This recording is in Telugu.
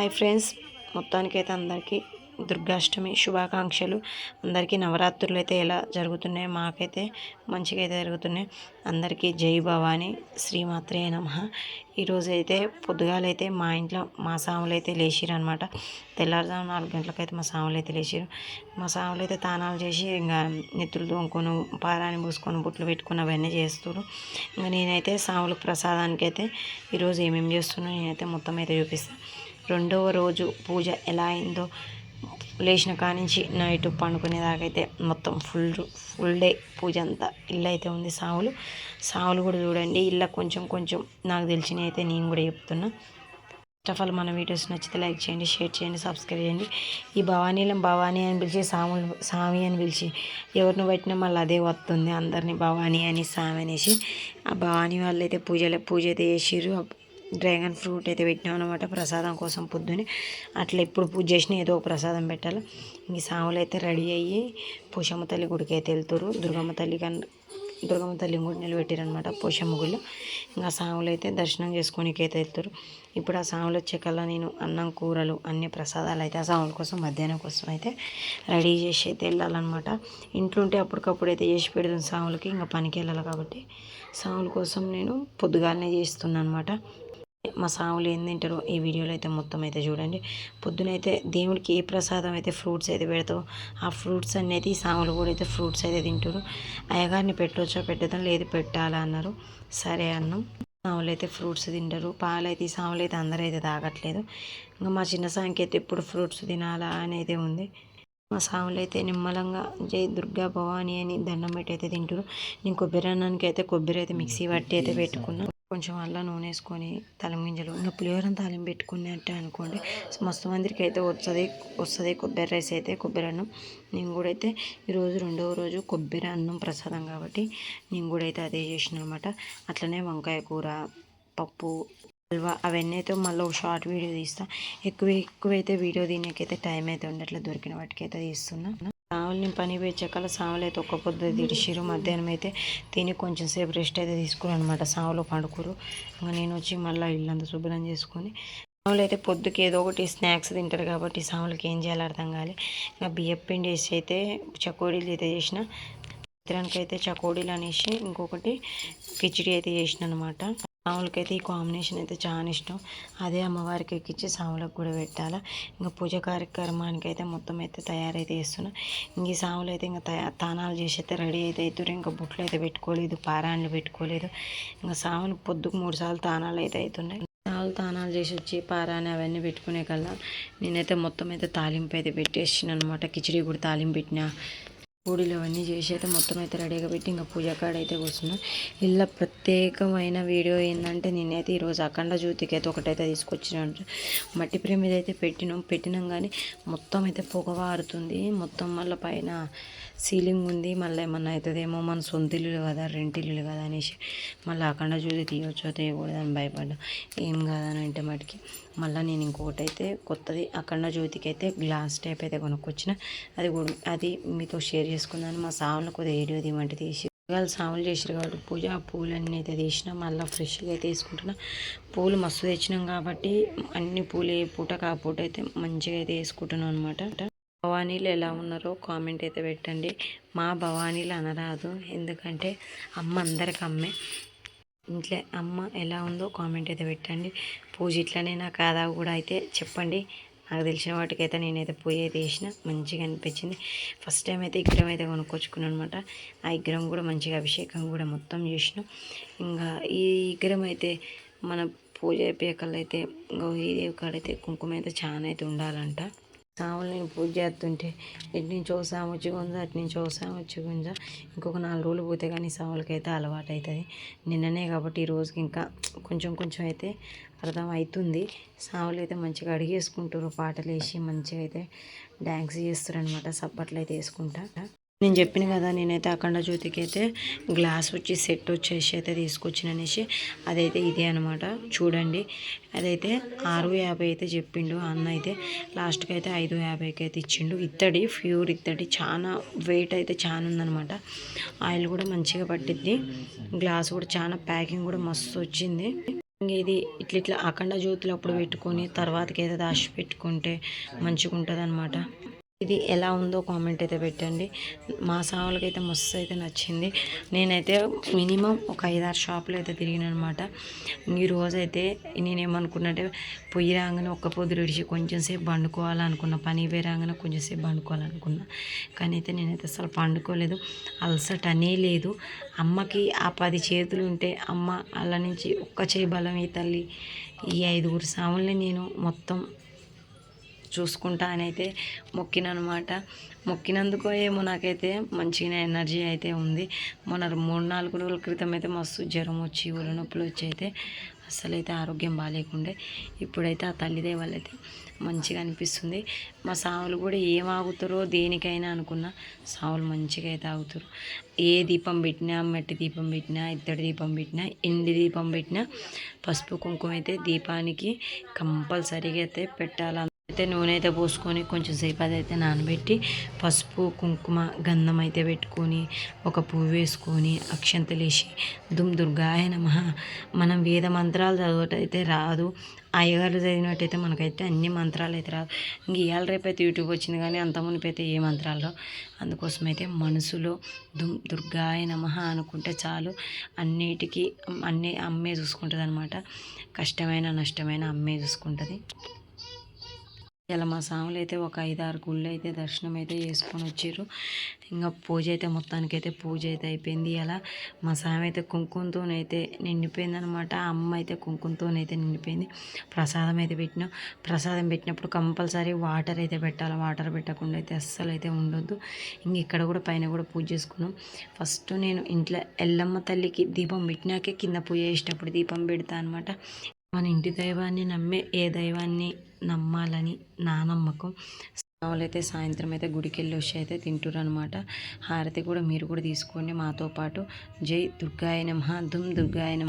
Hi friends. మొత్తానికైతే అందరికీ దుర్గాష్టమి శుభాకాంక్షలు. అందరికీ నవరాత్రులు అయితే ఎలా జరుగుతున్నాయి మాకైతే మంచిగా అయితే జరుగుతున్నాయి. అందరికీ జై భవాని శ్రీమాత్రే నమ. ఈరోజు అయితే పొద్దుగాలైతే మా ఇంట్లో మా సాములు అయితే లేచిరు అనమాట తెల్లారుజాము నాలుగు గంటలకైతే మా సాములు అయితే లేచిరు. మా సాములు అయితే తానాలు చేసి ఇంకా నెత్తులు తోముకొని పారాన్ని పూసుకొని బుట్లు పెట్టుకుని అవన్నీ చేస్తారు ఇంకా నేనైతే సాములకు ప్రసాదానికి అయితే ఈరోజు ఏమేమి చేస్తున్నాను నేనైతే మొత్తం అయితే చూపిస్తాను రెండవ రోజు పూజ ఎలా అయిందో లేచిన కానించి నైట్ పండుకునేదాకైతే మొత్తం ఫుల్ ఫుల్ డే పూజ అంతా ఇల్లు అయితే ఉంది సావులు. సావులు కూడా చూడండి ఇళ్ళ కొంచెం కొంచెం నాకు తెలిసినవి అయితే నేను కూడా చెప్తున్నా. ఫస్ట్ ఆఫ్ ఆల్ మన వీడియోస్ నచ్చితే లైక్ చేయండి షేర్ చేయండి సబ్స్క్రైబ్ చేయండి. ఈ భవానీలో భవానీ అని పిలిచి సాములు స్వామి అని పిలిచి ఎవరిని పట్టినా మళ్ళీ అదే వస్తుంది అందరినీ భవానీ అని స్వామి అనేసి. ఆ భవానీ వాళ్ళు అయితే పూజలు పూజ అయితే చేసిర్రు. డ్రాగన్ ఫ్రూట్ అయితే పెట్టినాం అనమాట ప్రసాదం కోసం పొద్దునే. అట్లా ఎప్పుడు పూజ చేసినా ఏదో ఒక ప్రసాదం పెట్టాలి. ఇంక సాములు అయితే రెడీ అయ్యి పోషమ్మ తల్లి గుడికి అయితే వెళ్తారు దుర్గమ్మ తల్లి కన్నా దుర్గమ్మ తల్లి గుడి నిలబెట్టారనమాట పోషమ్మ గుళ్ళు. ఇంకా సాములు అయితే దర్శనం చేసుకోనికి అయితే వెళ్తారు ఇప్పుడు ఆ సాములు వచ్చే కల్లా నేను అన్నం కూరలు అన్ని ప్రసాదాలు అయితే ఆ సాముల కోసం మధ్యాహ్నం కోసం అయితే రెడీ చేసి అయితే వెళ్ళాలన్నమాట. ఇంట్లో ఉంటే అప్పటికప్పుడు అయితే చేసి పెడుతుంది సాములకి. ఇంకా పనికి వెళ్ళాలి కాబట్టి సాముల కోసం నేను పొద్దుగాలనే చేస్తున్నాను అనమాట మా సాములు ఏం తింటారో ఈ వీడియోలో అయితే మొత్తం అయితే చూడండి. పొద్దునైతే దేవుడికి ఏ ప్రసాదం అయితే ఫ్రూట్స్ అయితే పెడతావు ఆ ఫ్రూట్స్ అనేది సాములు కూడా అయితే ఫ్రూట్స్ అయితే తింటారు. అయ్యగారిని పెట్టవచ్చా పెట్టదాం? లేదు పెట్టాలా అన్నారు. సరే అన్నం. సాములు అయితే ఫ్రూట్స్ తింటారు. పాలు అయితే ఈ సాములు అయితే అందరూ అయితే తాగట్లేదు. ఇంకా మా చిన్న సాంకి అయితే ఎప్పుడు ఫ్రూట్స్ తినాలా అనేది ఉంది. మా సాములు అయితే నిమ్మలంగా జై దుర్గా భవానీ అని దండం పెట్టి అయితే తింటారు. నేను కొబ్బరి అన్నానికి అయితే కొబ్బరి అయితే మిక్సీ పట్టి అయితే పెట్టుకున్నాను కొంచెం అల్లం నూనె వేసుకొని తాలింపు గింజలు ఇంకా పులిహోరని తాలింపు పెట్టుకున్నట్టే అనుకోండి. మస్తు మందికి అయితే వస్తుంది వస్తుంది కొబ్బరి రైస్ అయితే కొబ్బరి అన్నం. నేను కూడా అయితే ఈరోజు రెండవ రోజు కొబ్బరి అన్నం ప్రసాదం కాబట్టి నేను కూడా అయితే అదే చేసిన అనమాట అట్లనే వంకాయ కూర పప్పు హల్వా అవన్నీ అయితే మళ్ళీ ఒక షార్ట్ వీడియో తీస్తా. ఎక్కువ ఎక్కువైతే వీడియో దీనికైతే టైం అయితే ఉండట్లేదు దొరికిన వాటికి అయితే తీస్తున్నా. సావుల్ని పని పోయి సావులు అయితే ఒక్క పొద్దు తిడిచిరు మధ్యాహ్నం అయితే తిని కొంచెం సేపు రెస్ట్ అయితే తీసుకుని అనమాట సావులు పండుకురు ఇంకా నేను వచ్చి మళ్ళీ ఇల్లంతా శుభ్రం చేసుకొని సావులు అయితే పొద్దుకి ఏదో ఒకటి స్నాక్స్ తింటారు కాబట్టి సావులకి ఏం చేయాలో అర్థం కాలి. ఇంకా బియ్యం పిండి వేసి అయితే చకోడీలు అయితే చేసిన. ఇతరానికి అయితే చకోడీలు అనేసి ఇంకొకటి కిచిడి అయితే చేసిన అనమాట సాములకైతే ఈ కాంబినేషన్ అయితే చాలా ఇష్టం. అదే అమ్మవారికి ఎక్కించి సాములకు కూడా పెట్టాలా. ఇంకా పూజ కార్యక్రమానికి అయితే మొత్తం అయితే తయారైతే చేస్తున్నా. ఇంక ఈ సాములు అయితే ఇంకా తయా తానాలు చేసి అయితే రెడీ అయితే అవుతారు ఇంకా బుట్లు అయితే పెట్టుకోలేదు పారాయణలు పెట్టుకోలేదు. ఇంకా సాములు పొద్దుకు మూడు సార్లు తానాలు అయితే అవుతున్నాయి సాములు తానాలు చేసి వచ్చి పారాయణ అవన్నీ పెట్టుకునే కల్లా నేనైతే మొత్తం అయితే తాలింపు అయితే పెట్టేసిన అనమాట కిచిడి కూడా తాలింపు పెట్టిన. గుడిలో అవన్నీ చేసి అయితే మొత్తం అయితే రెడీగా పెట్టి ఇంకా పూజ కాడ అయితే కూర్చున్నాం. ఇలా ప్రత్యేకమైన వీడియో ఏంటంటే నేనైతే ఈరోజు అఖండ జ్యోతికి అయితే ఒకటైతే తీసుకొచ్చిన మట్టి ప్రేమ ఏదైతే పెట్టినాం. పెట్టినాం కానీ మొత్తం అయితే పొగ వారుతుంది. మొత్తం మళ్ళీ పైన సీలింగ్ ఉంది. మళ్ళీ ఏమన్నా అవుతుందేమో మన సొంత ఇల్లు కదా రెంటిల్లు కదా అనేసి మళ్ళీ అఖండ జ్యోతి తీయొచ్చో తీయకూడదని భయపడ్డా. ఏం కాదని అంటే మటుకి మళ్ళీ నేను ఇంకొకటి అయితే కొత్తది అఖండ జ్యోతికి అయితే గ్లాస్ టైప్ అయితే కొనుక్కొచ్చిన. అది అది మీతో షేర్ చేసుకున్నాను. మా సాములు కొద్దిగా ఏడియో తీయమంటే తీసి వాళ్ళు సాములు చేసారు కాబట్టి పూజ ఆ పూలన్నీ అయితే తీసిన మళ్ళీ ఫ్రెష్గా అయితే వేసుకుంటున్నా. పూలు మస్తు తెచ్చినాం కాబట్టి అన్ని పూలు ఏ పూట కా పూట అయితే మంచిగా అయితే వేసుకుంటున్నాం అనమాట భవానీలు ఎలా ఉన్నారో కామెంట్ అయితే పెట్టండి. మా భవానీలు అనరాదు. ఎందుకంటే అమ్మ అందరికి అమ్మే. ఇంట్లో అమ్మ ఎలా ఉందో కామెంట్ అయితే పెట్టండి. పూజ ఇట్లనే కాదా కూడా అయితే చెప్పండి. నాకు తెలిసిన వాటికైతే నేనైతే పూజ అయితే వేసిన మంచిగా అనిపించింది. ఫస్ట్ టైం అయితే విగ్రహం అయితే కొనుక్కొచ్చుకున్నాను అనమాట ఆ విగ్రహం కూడా మంచిగా అభిషేకం కూడా మొత్తం చేసినాం. ఇంకా ఈ విగ్రహం అయితే మన పూజ అయిపోయాకల్లా అయితే గౌరీదేవి కాడైతే కుంకుమ అయితే చాలా అయితే ఉండాలంట. సాములని పూజ చేస్తుంటే ఇటు నుంచి ఒక సాము వచ్చి గుంజ అటు నుంచి ఒక సాము వచ్చి గుంజ. ఇంకొక నాలుగు రోజులు పోతే కానీ సాములకైతే అయితే అలవాటు అవుతుంది నిన్ననే కాబట్టి ఈ రోజుకి ఇంకా కొంచెం కొంచెం అయితే అర్థం అవుతుంది సాములు అయితే మంచిగా అడిగేసుకుంటారు పాటలు వేసి మంచిగా అయితే డ్యాన్స్ చేస్తారు అనమాట సప్పట్లు అయితే వేసుకుంటా. నేను చెప్పిన కదా నేనైతే అఖండ జ్యోతికి అయితే గ్లాస్ వచ్చి సెట్ వచ్చేసి అయితే తీసుకొచ్చిన అనేసి అదైతే ఇదే అనమాట చూడండి అదైతే ఆరు యాభై అయితే చెప్పిండు అన్న అయితే లాస్ట్కి అయితే ఐదు యాభైకి అయితే ఇచ్చిండు. ఇత్తడి ప్యూర్ ఇత్తడి చాలా వెయిట్ అయితే చాలా ఉందనమాట ఆయిల్ కూడా మంచిగా పట్టిద్ది గ్లాస్ కూడా చాలా ప్యాకింగ్ కూడా మస్తు వచ్చింది. ఇది ఇట్లా ఇట్లా అఖండ జ్యోతులు అప్పుడు పెట్టుకొని తర్వాతకి అయితే దాచి పెట్టుకుంటే మంచిగా ఉంటుంది అనమాట ఇది ఎలా ఉందో కామెంట్ అయితే పెట్టండి. మా సావులకి అయితే మస్తు అయితే నచ్చింది. నేనైతే మినిమం ఒక ఐదారు షాపులు అయితే తిరిగిన అనమాట ఈ అయితే నేనేమనుకున్నట్టే పొయ్యి రాగానే ఒక్క పొద్దు విడిచి కొంచెం సేపు పండుకోవాలనుకున్నా పని పోయి రాగానే కొంచెం సేపు పండుకోవాలనుకున్నా. కానీ అయితే నేనైతే అసలు పండుకోలేదు. అలసట అనే లేదు. అమ్మకి ఆ పది చేతులు ఉంటే అమ్మ అలా నుంచి ఒక్క చేయి బలం ఈ తల్లి ఈ ఐదుగురు సాముల్ని నేను మొత్తం చూసుకుంటా అని అయితే మొక్కిననమాట. మొక్కినందుకో ఏమో నాకైతే మంచిగా ఎనర్జీ అయితే ఉంది. మొన్న మూడు నాలుగు రోజుల క్రితం అయితే మస్తు జ్వరం వచ్చి ఊళ్ళ నొప్పులు వచ్చి అయితే అసలు అయితే ఆరోగ్యం బాగాలేకుండే ఇప్పుడైతే ఆ తల్లిదే వాళ్ళైతే మంచిగా అనిపిస్తుంది. మా సావులు కూడా ఏం ఆగుతారో దేనికైనా అనుకున్నా సావులు మంచిగా అయితే ఆగుతారు. ఏ దీపం పెట్టినా మట్టి దీపం పెట్టినా ఇత్తడి దీపం పెట్టినా ఎండి దీపం పెట్టినా పసుపు కుంకుమ అయితే దీపానికి కంపల్సరీగా అయితే పెట్టాలని అయితే నూనె అయితే పోసుకొని కొంచెం సేపు అదైతే నానబెట్టి పసుపు కుంకుమ గంధం అయితే పెట్టుకొని ఒక పువ్వు వేసుకొని అక్షంతలేసి దుమ్ దుర్గాయ నమ. మనం వేద మంత్రాలు చదవటైతే రాదు. అయ్యగారు చదివినట్టయితే మనకైతే అన్ని మంత్రాలు అయితే రాదు ఇంక ఇవాళ రేపు అయితే యూట్యూబ్ వచ్చింది కానీ అంత మునిపైతే ఏ మంత్రాలు అందుకోసం అయితే మనసులో దుమ్ దుర్గాయ నమ అనుకుంటే చాలు. అన్నిటికీ అన్నీ అమ్మే చూసుకుంటుంది అనమాట కష్టమైన నష్టమైన అమ్మే చూసుకుంటుంది. ఇలా మా సాములు అయితే ఒక ఐదారు గుళ్ళు అయితే దర్శనం అయితే చేసుకొని వచ్చారు. ఇంకా పూజ అయితే మొత్తానికి అయితే పూజ అయితే అయిపోయింది. అలా మా సామి అయితే కుంకుమతోనైతే నిండిపోయింది అనమాట అమ్మ అయితే కుంకుమతోనైతే నిండిపోయింది. ప్రసాదం అయితే పెట్టినాం. ప్రసాదం పెట్టినప్పుడు కంపల్సరీ వాటర్ అయితే పెట్టాలి. వాటర్ పెట్టకుండా అయితే అస్సలు అయితే ఉండొద్దు. ఇంక ఇక్కడ కూడా పైన కూడా పూజ చేసుకున్నాం. ఫస్ట్ నేను ఇంట్లో ఎల్లమ్మ తల్లికి దీపం పెట్టినాకే కింద పూజ చేసేటప్పుడు దీపం పెడతా అనమాట మన ఇంటి దైవాన్ని నమ్మే ఏ దైవాన్ని నమ్మాలని నా నమ్మకం. అయితే సాయంత్రం అయితే గుడికి వెళ్ళి వచ్చి అయితే తింటురు అనమాట హారతి కూడా మీరు కూడా తీసుకోండి మాతో పాటు. జై దుర్గాయ నమ. దుమ్ దుర్గాయనమ